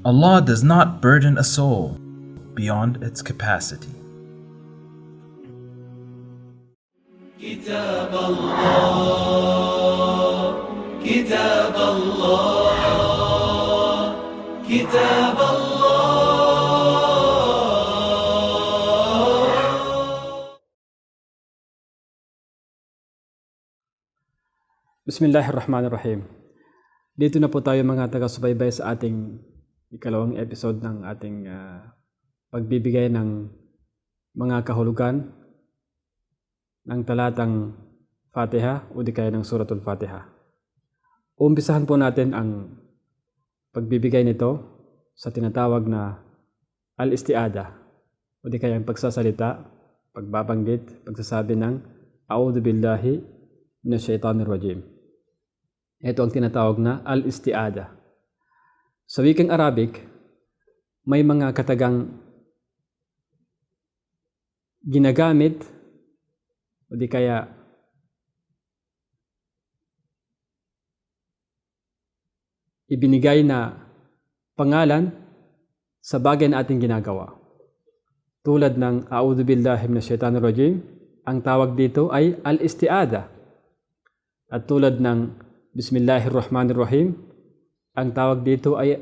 Allah does not burden a soul beyond its capacity. كتاب الله كتاب الله كتاب الله Bismillahirrahmanirrahim. Dito na po tayo mga taga-subaybay sa ating ikalawang episode ng ating ah, pagbibigay ng mga kahulugan ng talatang Fatiha o di kaya ng Suratul Fatiha. Umpisahan po natin ang pagbibigay nito sa tinatawag na al-istiada o di kaya ang pagsasalita, pagbabanggit, pagsasabi ng A'udhu Billahi Minasyaitanir Rajim. Ito ang tinatawag na al-istiada. Sa wikang Arabic, may mga katagang ginagamit o di kaya ibinigay na pangalan sa bagay na ating ginagawa. Tulad ng A'udhu Billahi Minasyaitanir Rajim, ang tawag dito ay al-istiada. At tulad ng Bismillahirrahmanirrahim, ang tawag dito ay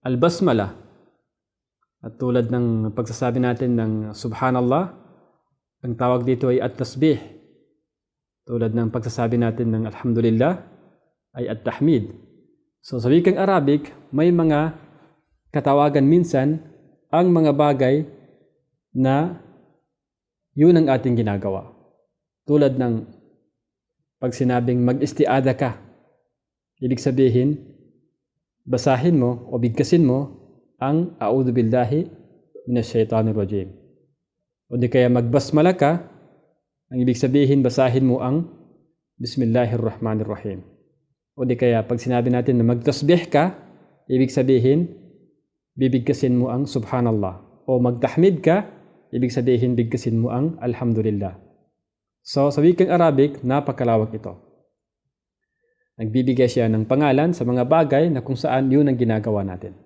al-basmala. At tulad ng pagsasabi natin ng Subhanallah, ang tawag dito ay at-tasbih. Tulad ng pagsasabi natin ng Alhamdulillah ay at-tahmid. So sa wikang Arabic, may mga katawagan minsan ang mga bagay na yun ang ating ginagawa. Tulad ng pag sinabing mag-istiada ka, ibig sabihin, basahin mo o bigkasin mo ang A'udhu Billahi Minasyaitanir Rajim. O di kaya magbasmala ka, ang ibig sabihin, basahin mo ang Bismillahirrahmanirrahim. O di kaya pag sinabi natin na magtasbih ka, ibig sabihin, bibigkasin mo ang Subhanallah. O magtahmid ka, ibig sabihin, bigkasin mo ang Alhamdulillah. So, sa wikang Arabic, napakalawak ito. Nagbibigay siya ng pangalan sa mga bagay na kung saan yun ang ginagawa natin.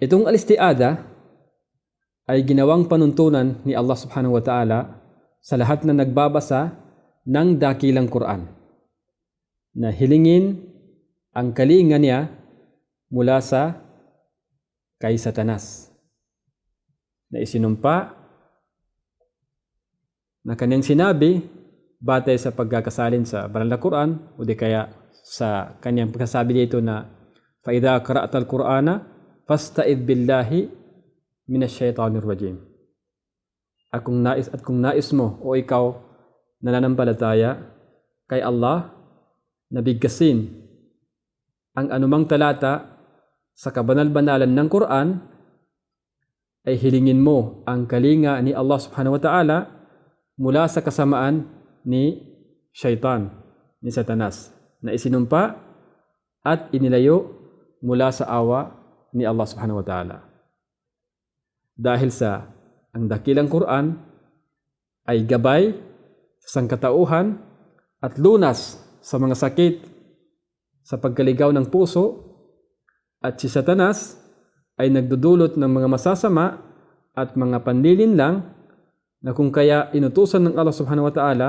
Itong alistiada ay ginawang panuntunan ni Allah subhanahu wa ta'ala sa lahat na nagbabasa ng dakilang Quran na hilingin ang kalinga niya mula sa kay Satanas na isinumpa na kanyang sinabi batay sa pagkakasalin sa banal na Quran o di kaya sa kanyang pagkasabi dito na فَإِذَا قَرَأْتَ الْقُرْآنَ فَاسْتَئِذْ بِاللَّهِ مِنَ الشَّيْطَانِ الرَّجِيمِ at kung nais at kung nais mo o ikaw nananampalataya kay Allah na bigkasin ang anumang talata sa kabanal-banalan ng Quran ay hilingin mo ang kalinga ni Allah subhanahu wa ta'ala mula sa kasamaan ni Shaitan, ni Satanas, na isinumpa at inilayo mula sa awa ni Allah subhanahu wa ta'ala. Dahil sa ang dakilang Quran ay gabay sa sangkatauhan at lunas sa mga sakit sa pagkaligaw ng puso at si Satanas ay nagdudulot ng mga masasama at mga panlilin lang na kung kaya inutusan ng Allah subhanahu wa ta'ala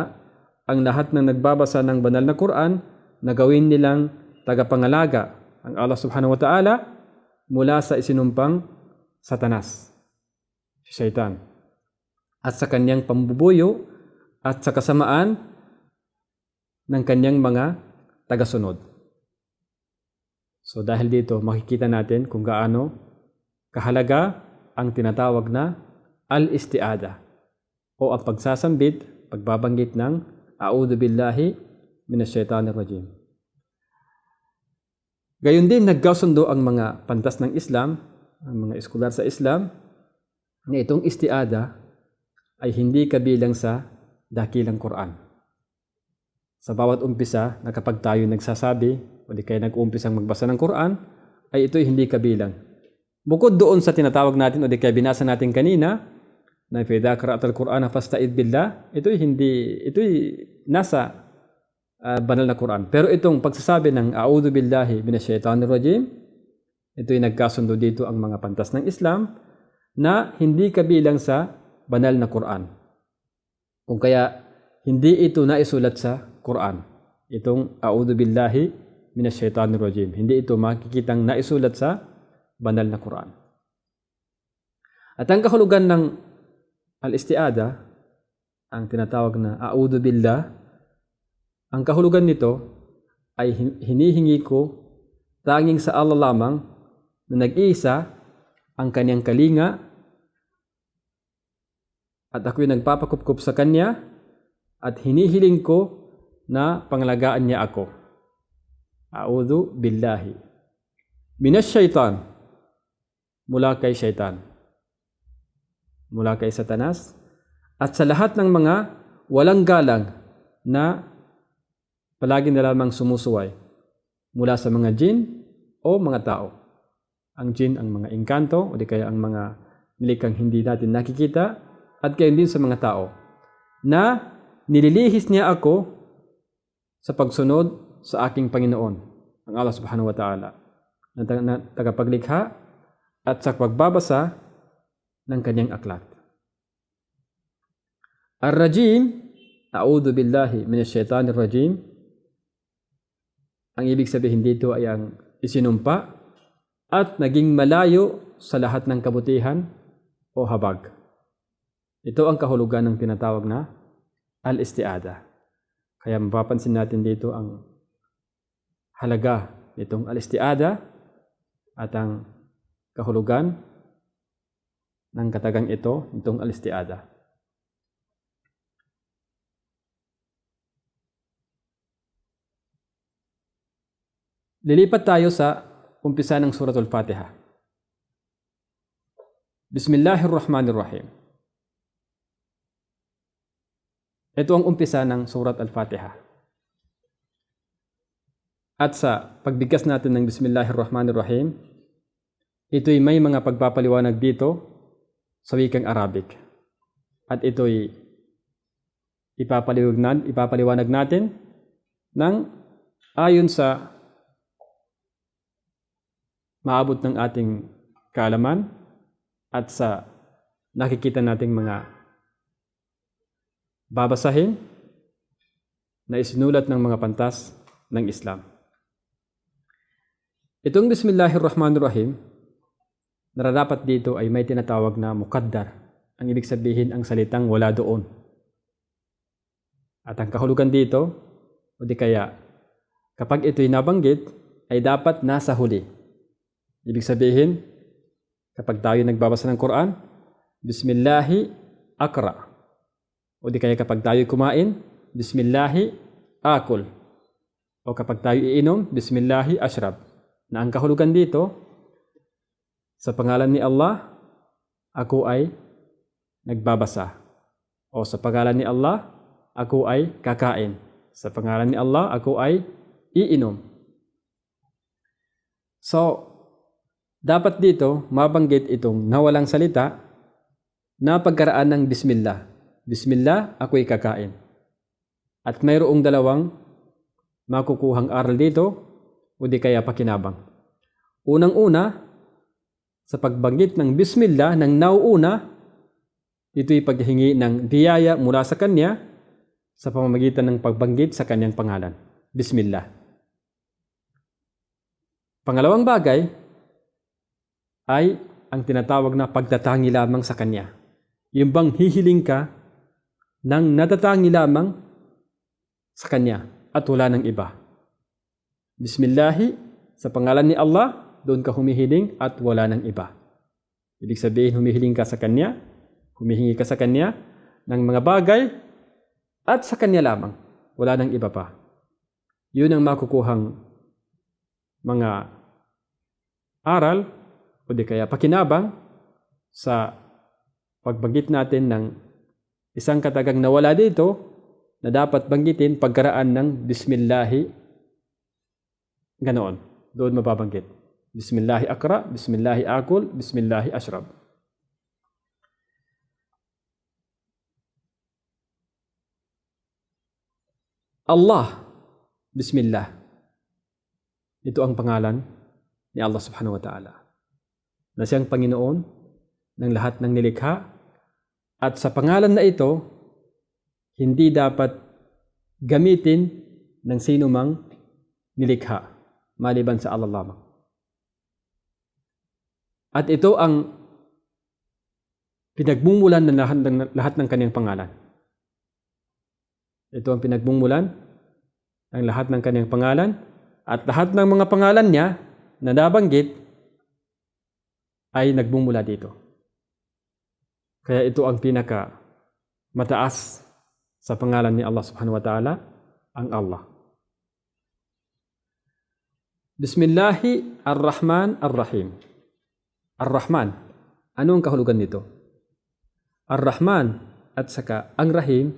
ang lahat ng nagbabasa ng banal na Quran na gawin nilang tagapangalaga ang Allah subhanahu wa ta'ala mula sa isinumpang Satanas, si Shaitan, at sa kanyang pambubuyo at sa kasamaan ng kanyang mga tagasunod. So dahil dito makikita natin kung gaano kahalaga ang tinatawag na al-istiada o ang pagsasambit, pagbabanggit ng A'udhu Billahi Minasyaitanir Rajim. Gayon din nagkasundo ang mga pantas ng Islam, ang mga eskular sa Islam, na itong istiada ay hindi kabilang sa dakilang Quran. Sa bawat umpisa na kapag tayo nagsasabi o di kaya nag-umpisang magbasa ng Quran, ay ito'y hindi kabilang. Bukod doon sa tinatawag natin o di kaya binasa natin kanina, na فإذا قرأت القرآن فاستعذ بالله ito'y hindi ito'y nasa ah, banal na Quran. Pero itong pagsasabi ng A'udhu billahi minasyaitanir rajim, ito yung nagkasundo dito ang mga pantas ng Islam na hindi kabilang sa banal na Quran. Kung kaya hindi ito naisulat sa Quran. Itong A'udhu billahi minasyaitanir rajim. Hindi ito makikitang naisulat sa banal na Quran. At ang kahulugan ng al-istiada, ang tinatawag na A'udhu billah, ang kahulugan nito ay hin- hinihingi ko tanging sa Allah lamang na nag-iisa ang kanyang kalinga at ako'y nagpapakupkup sa kanya at hinihiling ko na pangalagaan niya ako. A'udhu billahi. Minas syaitan. Mula kay syaitan. Mula kay satanas. At sa lahat ng mga walang galang na palagi na lamang sumusuway mula sa mga jin o mga tao. Ang jin ang mga engkanto o di kaya ang mga nilikang hindi natin nakikita at gayon din sa mga tao na nililihis niya ako sa pagsunod sa aking Panginoon, ang Allah subhanahu wa ta'ala, na, taga- na tagapaglikha at sa pagbabasa ng kanyang aklat. Ar-rajim, a'udhu billahi minash shaitanir rajim, ang ibig sabihin dito ay ang isinumpa at naging malayo sa lahat ng kabutihan o habag. Ito ang kahulugan ng tinatawag na al-istiada. Kaya mapapansin natin dito ang halaga nitong al-istiada at ang kahulugan ng katagang ito, itong al-istiada. Lilipat tayo sa umpisa ng Suratul Fatiha. Bismillahirrahmanirrahim. Ito ang umpisa ng Surat Al-Fatiha. At sa pagbigkas natin ng Bismillahirrahmanirrahim, ito'y may mga pagpapaliwanag dito sa wikang Arabic. At ito'y ipapaliwanag, ipapaliwanag natin ng ayon sa maabot ng ating kaalaman at sa nakikita nating mga babasahin na isinulat ng mga pantas ng Islam. Itong Bismillahirrahmanirrahim, nararapat dito ay may tinatawag na mukaddar. Ang ibig sabihin ang salitang wala doon. At ang kahulugan dito, o di kaya, kapag ito'y nabanggit, ay dapat nasa huli. Ibig sabihin, kapag tayo nagbabasa ng Quran, Bismillahi akra. O di kaya kapag tayo kumain, Bismillahi akul. O kapag tayo iinom, Bismillahi ashrab. Na ang kahulugan dito, sa pangalan ni Allah, ako ay nagbabasa. O sa pangalan ni Allah, ako ay kakain. Sa pangalan ni Allah, ako ay iinom. So, dapat dito mabanggit itong nawalang salita na pagkaraan ng Bismillah. Bismillah, ako'y kakain. At mayroong dalawang makukuhang aral dito o di kaya pakinabang. Unang-una, sa pagbanggit ng Bismillah ng nauuna, ito'y paghingi ng biyaya mula sa Kanya sa pamamagitan ng pagbanggit sa Kanyang pangalan. Bismillah. Pangalawang bagay ay ang tinatawag na pagtatangi lamang sa Kanya. Yung bang hihiling ka ng natatangi lamang sa Kanya at wala ng iba. Bismillahi, sa pangalan ni Allah, doon ka humihiling at wala ng iba. Ibig sabihin, humihiling ka sa Kanya, humihingi ka sa Kanya ng mga bagay at sa Kanya lamang. Wala ng iba pa. Yun ang makukuhang mga aral o di kaya pakinabang sa pagbanggit natin ng isang katagang nawala dito na dapat banggitin pagkaraan ng Bismillahi ganoon. Doon mababanggit. Bismillahi akra, Bismillahi akul, Bismillahi ashrab. Allah Bismillah. Ito ang pangalan ni Allah subhanahu wa ta'ala. Na siyang Panginoon ng lahat ng nilikha at sa pangalan na ito, hindi dapat gamitin ng sino mang nilikha maliban sa Allah lamang. At ito ang pinagmumulan ng lahat ng, lahat ng kanyang pangalan. Ito ang pinagmumulan ng lahat ng kanyang pangalan at lahat ng mga pangalan niya na nabanggit ay nagmumula dito. Kaya ito ang pinaka mataas sa pangalan ni Allah subhanahu wa ta'ala, ang Allah. Bismillahi ar-Rahman ano ang kahulugan nito? Ar-Rahman at saka ang Rahim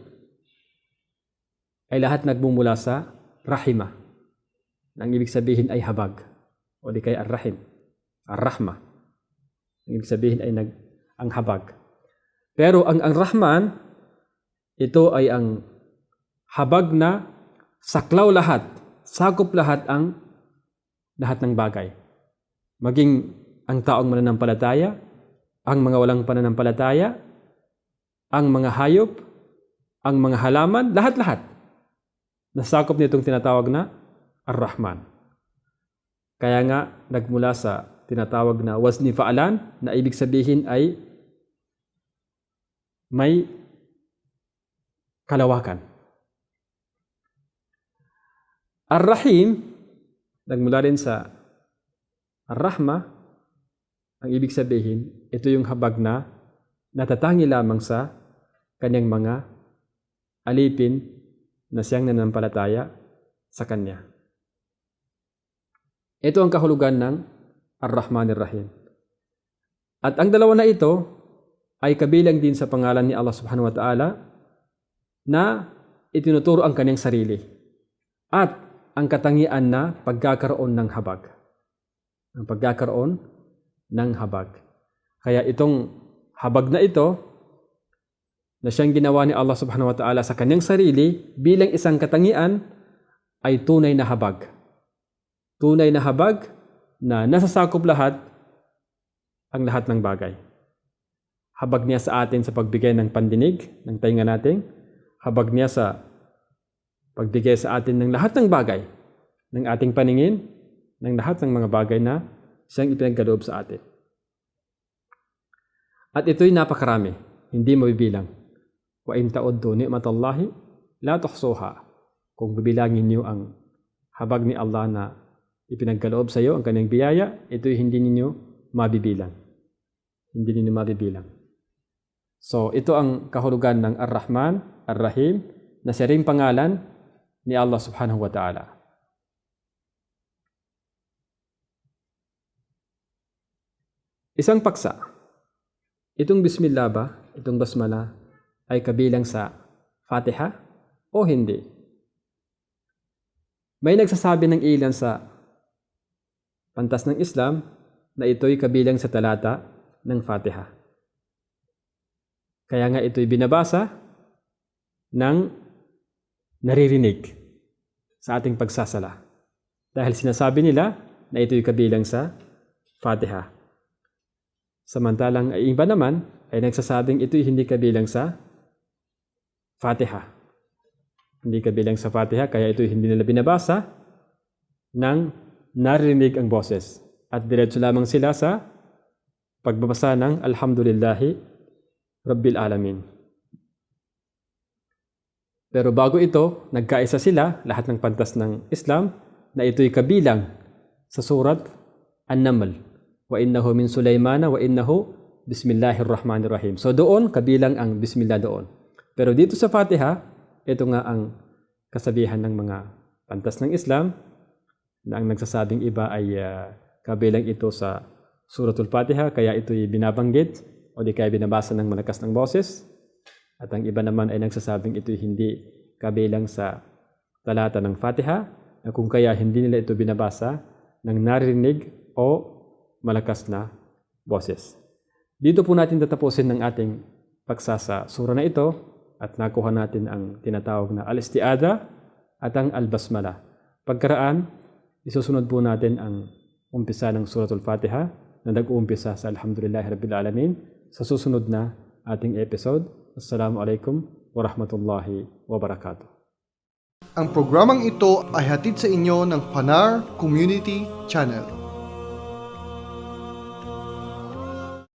ay lahat nagmumula sa Rahima. Ang ibig sabihin ay habag o di kaya Ar-Rahim. Ar-Rahma. Ang ibig sabihin ay nag, ang habag. Pero ang, ang Rahman, ito ay ang habag na saklaw lahat, sakop lahat ang lahat ng bagay. Maging ang taong mananampalataya, ang mga walang pananampalataya, ang mga hayop, ang mga halaman, lahat-lahat. Nasakop nitong tinatawag na Ar-Rahman. Kaya nga nagmula sa tinatawag na wazni fa'alan na ibig sabihin ay may kalawakan. Ar-Rahim, nagmula rin sa Ar-Rahma, ang ibig sabihin, ito yung habag na natatangi lamang sa kanyang mga alipin na siyang nanampalataya sa kanya. Ito ang kahulugan ng Ar-Rahman Ar-Rahim. At ang dalawa na ito ay kabilang din sa pangalan ni Allah Subhanahu wa Ta'ala na itinuturo ang kanyang sarili at ang katangian na pagkakaroon ng habag. Ang pagkakaroon ng habag. Kaya itong habag na ito na siyang ginawa ni Allah Subhanahu wa Ta'ala sa kanyang sarili bilang isang katangian ay tunay na habag. Tunay na habag na nasasakop lahat ang lahat ng bagay. Habag niya sa atin sa pagbigay ng pandinig ng tainga natin. Habag niya sa pagbigay sa atin ng lahat ng bagay ng ating paningin, ng lahat ng mga bagay na siyang ipinagkaloob sa atin. At ito'y napakarami, hindi mabibilang. Wa in ta'uddu ni'matallahi la tuhsuha. Kung bibilangin niyo ang habag ni Allah na ipinagkaloob sa iyo, ang kanyang biyaya, ito'y hindi ninyo mabibilang. Hindi ninyo mabibilang. So, ito ang kahulugan ng Ar-Rahman, Ar-Rahim, na siya pangalan ni Allah subhanahu wa ta'ala. Isang paksa. Itong Bismillah ba, itong Basmala, ay kabilang sa Fatiha o hindi? May nagsasabi ng ilan sa pantas ng Islam na ito'y kabilang sa talata ng Fatiha. Kaya nga ito'y binabasa ng naririnig sa ating pagsasala. Dahil sinasabi nila na ito'y kabilang sa Fatiha. Samantalang ay iba naman ay nagsasabing ito'y hindi kabilang sa Fatiha. Hindi kabilang sa Fatiha, kaya ito'y hindi nila binabasa nang naririnig ang boses. At diretso lamang sila sa pagbabasa ng Alhamdulillahi Rabbil Alamin. Pero bago ito, nagkaisa sila, lahat ng pantas ng Islam, na ito'y kabilang sa surat An-Naml. Wa innahu min Sulaymana wa innahu Bismillahirrahmanirrahim. So doon, kabilang ang Bismillah doon. Pero dito sa Fatiha, ito nga ang kasabihan ng mga pantas ng Islam na ang nagsasabing iba ay uh, kabilang ito sa Suratul Fatiha, kaya ito'y binabanggit o di kaya binabasa ng malakas ng boses. At ang iba naman ay nagsasabing ito'y hindi kabilang sa talata ng Fatiha, na kung kaya hindi nila ito binabasa ng narinig o malakas na boses. Dito po natin tatapusin ng ating pagsasa sura na ito at nakuha natin ang tinatawag na al-istiada at ang al-basmala. pagkaraan, isusunod po natin ang umpisa ng Suratul Fatiha na nag-uumpisa sa Alhamdulillahi Rabbil Alamin sa susunod na ating episode. Assalamualaikum warahmatullahi wabarakatuh. Ang programang ito ay hatid sa inyo ng Panar Community Channel.